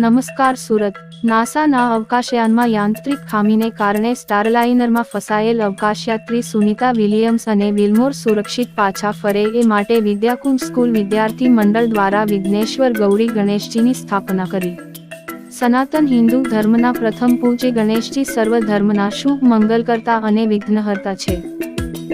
નમસ્કાર સુરત. નાસાના અવકાશયાનમાં યાંત્રિક ખામીને કારણે સ્ટારલાઇનરમાં ફસાયેલ અવકાશયાત્રી સુનિતા વિલિયમ્સ અને વિલમોર સુરક્ષિત પાછા ફરે એ માટે વિદ્યાકુંજ સ્કૂલ વિદ્યાર્થી મંડળ દ્વારા વિઘ્નેશ્વર ગૌરી ગણેશજીની સ્થાપના કરી. સનાતન હિન્દુ ધર્મના પ્રથમ પૂજ્ય ગણેશજી સર્વ ધર્મના શુભ મંગલકર્તા અને વિઘ્નહર્તા છે.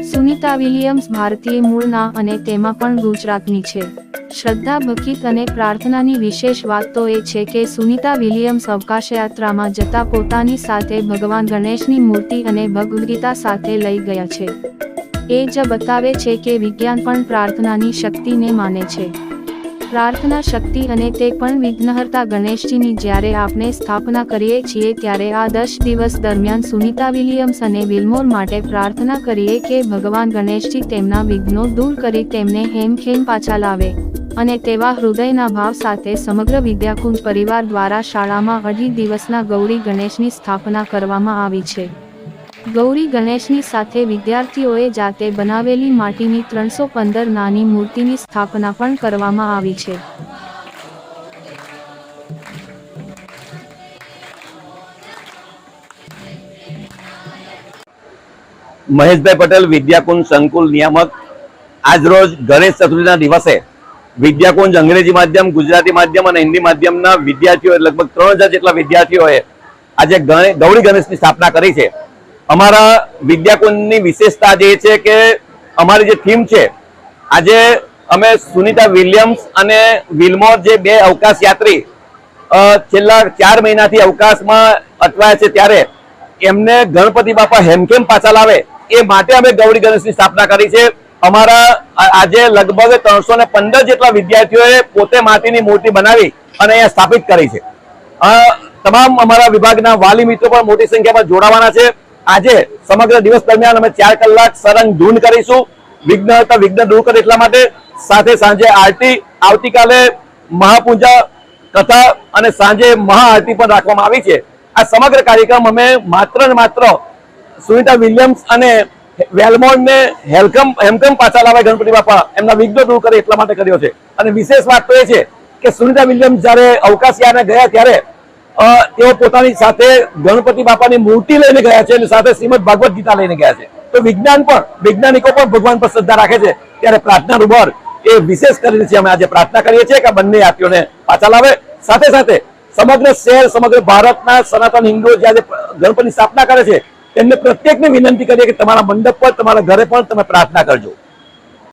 સુનિતા વિલિયમ્સ ભારતીય મૂળના અને તેમાં પણ ગુજરાતની છે. શ્રદ્ધા ભકિત અને પ્રાર્થનાની વિશેષ વાત તો એ છે કે સુનિતા વિલિયમ્સ અવકાશયાત્રામાં જતા પોતાની સાથે ભગવાન ગણેશની મૂર્તિ અને ભગવદ ગીતા સાથે લઈ ગયા છે. એ જ બતાવે છે કે વિજ્ઞાન પણ પ્રાર્થનાની શક્તિને માને છે. પ્રાર્થના શક્તિ અને તે પણ વિઘ્નહર્તા ગણેશજીની જ્યારે આપણે સ્થાપના કરીએ છીએ ત્યારે આ દસ દિવસ દરમિયાન સુનિતા વિલિયમ્સ અને વિલમોર માટે પ્રાર્થના કરીએ કે ભગવાન ગણેશજી તેમના વિઘ્નો દૂર કરી તેમને હેમખેમ પાછા લાવે. અને તેવા હૃદયના ભાવ સાથે સમગ્ર વિદ્યાકુંજ પરિવાર દ્વારા શાળામાં અઢી દિવસના ગૌરી ગણેશની સ્થાપના કરવામાં આવી છે. ગૌરી ગણેશની સાથે વિદ્યાર્થીઓએ જાતે બનાવેલી માટીની ત્રણસો નાની મૂર્તિની સ્થાપના પણ કરવામાં આવી છે. મહેશભાઈ પટેલ, વિદ્યાકુંજ સંકુલ નિયામક. આજરોજ ગણેશ ચતુર્થીના દિવસે વિદ્યાકુંજ અંગ્રેજી માધ્યમ, ગુજરાતી માધ્યમ અને હિન્દી માધ્યમના વિદ્યાર્થીઓ લગભગ ત્રણ જેટલા વિદ્યાર્થીઓએ આજે ગૌરી ગણેશની સ્થાપના કરી છે. અમારા વિદ્યાકુંજની વિશેષતા જે છે કે અમારી જે થીમ છે, આજે અમે સુનિતા વિલિયમ્સ અને વિલમોર જે બે અવકાશ યાત્રી છેલ્લા ચાર મહિનાથી અવકાશમાં અટવાયા છે ત્યારે એમને ગણપતિ બાપા હેમખેમ પાછા લાવે એ માટે અમે ગૌરી ગણેશની સ્થાપના કરી છે. અમારા આજે લગભગ ત્રણસો ને પંદર જેટલા વિદ્યાર્થીઓએ પોતે માટીની મૂર્તિ બનાવી અને અહીંયા સ્થાપિત કરી છે. તમામ અમારા વિભાગના વાલી મિત્રો પણ મોટી સંખ્યામાં જોડાવાના છે. આજે સમગ્ર દિવસ દરમિયાન અમે ચાર કલાક સરંગ ધૂન કરીશું. વિઘ્ન હતા, વિઘ્ન દૂર કરે એટલા માટે સાથે સાંજે આરતી, આવતીકાલે મહાપૂજા કથા અને સાંજે મહાઆરતી પણ રાખવામાં આવી છે. આ સમગ્ર કાર્યક્રમ અમે માત્ર ને માત્ર સુનિતા વિલિયમ્સ અને વેલમોન્ડ ને હેલકમ હેમકમ પાછા લાવે ગણપતિ બાપા. એમના વિઘ્નો દૂર કરે એટલા માટે કર્યો છે. અને વિશેષ વાત તો એ છે કે સુનિતા વિલિયમ જ્યારે અવકાશયાને ગયા ત્યારે તેઓ પોતાની સાથે ગણપતિ બાપાની મૂર્તિ લઈને ગયા છે અને સાથે શ્રીમદ ભાગવત ગીતા લઈને ગયા છે. તો વિજ્ઞાન પણ, વૈજ્ઞાનિકો પણ ભગવાન પર શ્રદ્ધા રાખે છે. ત્યારે પ્રાર્થના રૂબર એ વિશેષ કરીને છે. અમે આજે પ્રાર્થના કરીએ છીએ કે બંને યાત્રીઓને પાછા લાવે. સાથે સાથે સમગ્ર શહેર, સમગ્ર ભારતના સનાતન હિન્દુઓ જે આજે ગણપતિની સ્થાપના કરે છે તેમને પ્રત્યેકને વિનંતી કરીએ કે તમારા મંડપ પર તમારા ઘરે પણ તમે પ્રાર્થના કરજો.